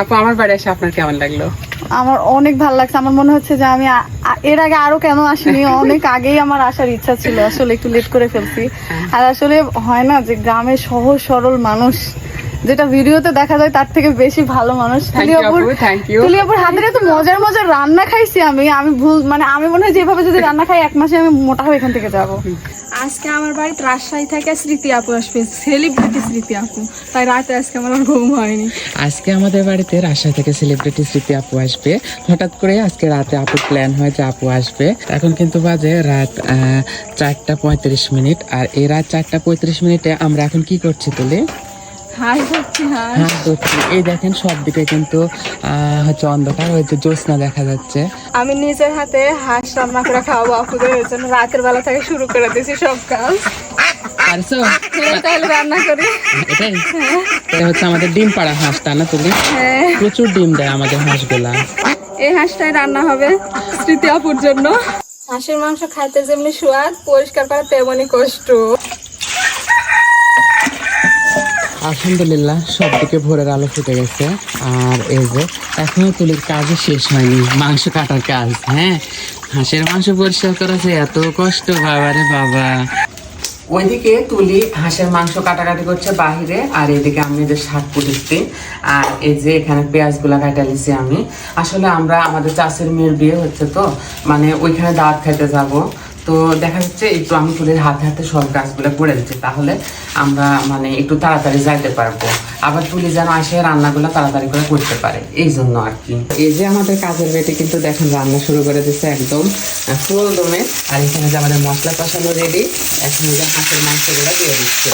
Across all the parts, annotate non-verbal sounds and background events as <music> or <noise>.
আপু আমার বাড়ি এসে আপনার কেমন লাগল? আমার অনেক ভালো লাগছে। আমার মনে হচ্ছে যে আমি এর আগে আরও কেন আসিনি? <laughs> অনেক আগেই আমার আসার ইচ্ছা ছিল। আসলে একটু লেট করে ফেলছি। আর আসলে হয় না যে গ্রামে সহজ সরল মানুষ যেটা ভিডিওতে দেখা যায় তার থেকে বেশি ভালো মানুষ. তুলিয়াপুর হাতের এত মজার মজার রান্না খাইছি আমি। আমি ভুল মানে আমি মনে হয় যেভাবে যদি রান্না খাই এক মাসে আমি মোটা হয়ে এখান থেকে যাব। আজকে আমার বাড়িতে রাজশাহী থেকে স্মৃতি আপু আসবে সেলিব্রিটি স্মৃতি আপু। তাই রাতে আজকে আমার ঘুম হয়নি। আজকে আমাদের বাড়িতে রাজশাহী থেকে সেলিব্রিটি স্মৃতি আপু আসবে। হঠাৎ করে আজকে রাতে আপু প্ল্যান হয় যে আপু আসবে। এখন কিন্তু বাজে রাত চারটা পঁয়ত্রিশ মিনিট। আর এই রাত চারটা পঁয়ত্রিশ মিনিটে আমরা এখন কি করছি তুলে? এই দেখেন সব দিকে কিন্তু হচ্ছে অন্ধকার হয়েছে জ্যোৎস্না দেখা যাচ্ছে। আমি নিজের হাতে হাঁস রান্না করে খাওয়াবো আপুদের এর জন্য রাতের বেলা থেকে শুরু করে দিয়েছি সব কাজ। পারছ? হ্যাঁ, তাহলে রান্না করি। এটাই? এটা হচ্ছে আমাদের ডিম পাড়া হাঁস তা না তুলি হ্যাঁ। প্রচুর ডিম দেয় আমাদের হাঁসগুলা। এই হাঁসটাই রান্না হবে স্মৃতি আপুর জন্য। হাঁসের মাংস খাইতে যেমনি স্বাদ পরিষ্কার করা তেমনই কষ্ট। আলহামদুলিল্লাহ সব দিকে ভোরের আলো ফুটে গেছে। আর এই যে, এখনও তুলির কাজও শেষ হয়নি, মাংস কাটার কাজ হ্যাঁ? হাঁসের মাংস পরিষ্কার করা যে এত কষ্ট বাবারে বাবা। ওইদিকে তুলি হাঁসের মাংস কাটাকাটি করছে বাহিরে, আর এদিকে আমি যে শাক পুটিছি আর এই যে এখানে পেঁয়াজগুলা কাটালিছি আমি। আসলে আমরা আমাদের চাষের মেয়ের বিয়ে হচ্ছে তো মানে ওইখানে দাঁত খাইতে যাব। তো দেখা যাচ্ছে একটু আমি তুলির হাতে হাতে সব গাছগুলো করে দিচ্ছি, তাহলে আমরা মানে একটু তাড়াতাড়ি যাইতে পারব। আবার তুলি যেন আসে রান্নাগুলো তাড়াতাড়ি করে করতে পারে, এই জন্য আর কি। এই যে আমাদের কাজের বেটে কিন্তু দেখেন রান্না শুরু করে দিচ্ছে একদম ফুল দমে, আর এখানে যে আমাদের মশলা কষানো রেডি এখন যে হাঁসের মাংসগুলো দিয়ে দিচ্ছে।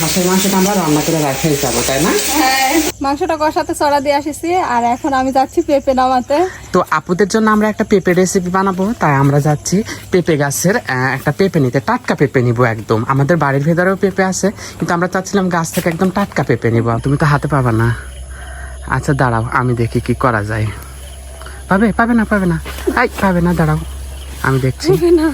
হাঁসের মাংসটা আমরা রান্না করে রাখাই যাব, তাই না? হ্যাঁ। মাংসটা কষাতে চড়া দিয়ে আসিছি আর এখন আমি যাচ্ছি পেঁপে নামাতে। তো আপুদের জন্য আমরা একটা পেঁপে রেসিপি বানাবো তাই আমরা যাচ্ছি পেঁপে গাছের একটা পেঁপে নিতে টাটকা পেঁপে নিব একদম। আমাদের বাড়ির ভেতরেও পেঁপে আছে কিন্তু আমরা চাচ্ছিলাম গাছ থেকে একদম টাটকা পেঁপে নিব তুমি তো হাতে পাবা না। আচ্ছা দাঁড়াও আমি দেখি কি করা যায়। পাবে? পাবে না পাবে না? আই পাবে না দাঁড়াও আমি দেখছি। না।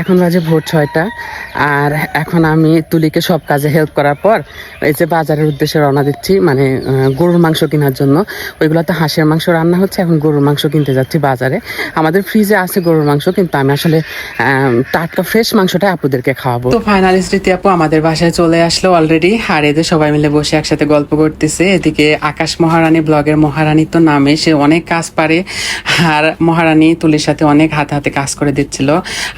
এখন বাজে ভোর ছয়টা। আর এখন আমি তুলিকে সব কাজে হেল্প করার পর এই যে বাজারের উদ্দেশ্যে রওনা দিচ্ছি মানে গরুর মাংস কেনার জন্য। ওইগুলোতে হাঁসের মাংস রান্না হচ্ছে, এখন গরুর মাংস কিনতে যাচ্ছি বাজারে। আমাদের ফ্রিজে আছে গরুর মাংস, কিন্তু আমি আসলে টাটকা ফ্রেশ মাংসটা আপুদেরকে খাওয়াবো। তো ফাইনালি স্মৃতি আপু আমাদের বাসায় চলে আসলো অলরেডি আর এদের সবাই মিলে বসে একসাথে গল্প করতেছে। এদিকে আকাশ মহারানী ব্লগের মহারানী তো নামে, সে অনেক কাজ পারে। আর মহারানী তুলির সাথে অনেক হাতে হাতে কাজ করে দিচ্ছিল।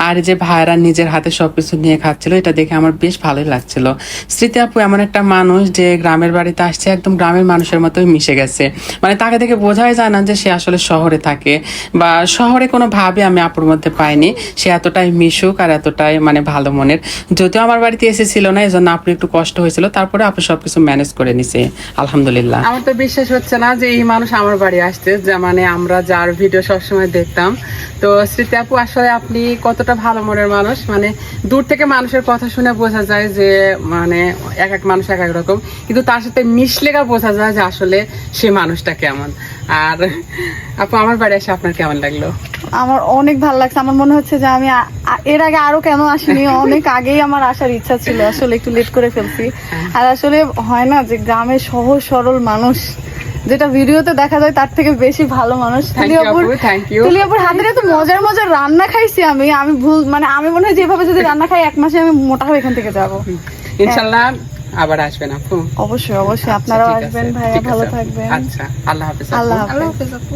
আর যে ভাইরা নিজের হাতে সবকিছু নিয়ে খাচ্ছিল এটা দেখে আমার বেশ ভালোই লাগছিল। স্মৃতি আপু এমন একটা মানুষ যে গ্রামের বাড়িতে আসছে, একদম গ্রামের মানুষের মতোই মিশে গেছে। মানে তাকে দেখে বোঝাই যায় না যে সে আসলে শহরে থাকে। বা শহরে কোনো ভাবে আমি আপুর মধ্যে পাইনি। সে এতটাই মিশুক আর এতটাই মানে ভালো মনের। যদিও আমার বাড়িতে এসেছিল না এই জন্য আপনি একটু কষ্ট হয়েছিল। তারপরে আপনি সবকিছু ম্যানেজ করে নিছে, আলহামদুলিল্লাহ। আমার তো বিশ্বাস হচ্ছে না যে এই মানুষ আমার বাড়ি আসছে, যে মানে আমরা যার ভিডিও সবসময় দেখতাম। তো স্মৃতি আপু, আসলে আপনি কতটা ভালো মনের মানুষ। মানে দূর থেকে মানুষের কথা শুনে বোঝা যায় যে মানে এক এক মানুষ এক এক রকম। কিন্তু তার সাথে মিশলেগা বোঝা যায় যে আসলে সে মানুষটা কেমন। আর আপু আমার বাড়ি এসে আপনার কেমন লাগল? আমার অনেক ভালো লাগছে। আমার মনে হচ্ছে যে আমি এর আগে আরও কেন আসিনি? <laughs> অনেক আগেই আমার আসার ইচ্ছা ছিল। আসলে একটু লেট করে ফেলছি। আর আসলে হয় না যে গ্রামের সহজ সরল মানুষ। যেটা ভিডিওতে দেখা যায় তার থেকে বেশি ভালো মানুষ। তুলিয়াপুর হাতের এত মজার মজার রান্না খাইছি আমি। আমি ভুল মানে আমি মনে হয় যেভাবে যদি রান্না খাই এক মাসে আমি মোটা হয়ে এখান থেকে যাব। ইনশাল্লাহ আবার আসবেন আপু। অবশ্যই অবশ্যই। আপনারাও আসবেন ভাইয়া ভালো থাকবেন। আচ্ছা আল্লাহ হাফেজ আল্লাহ হাফেজ। আল্লাহ হাফেজ আপু।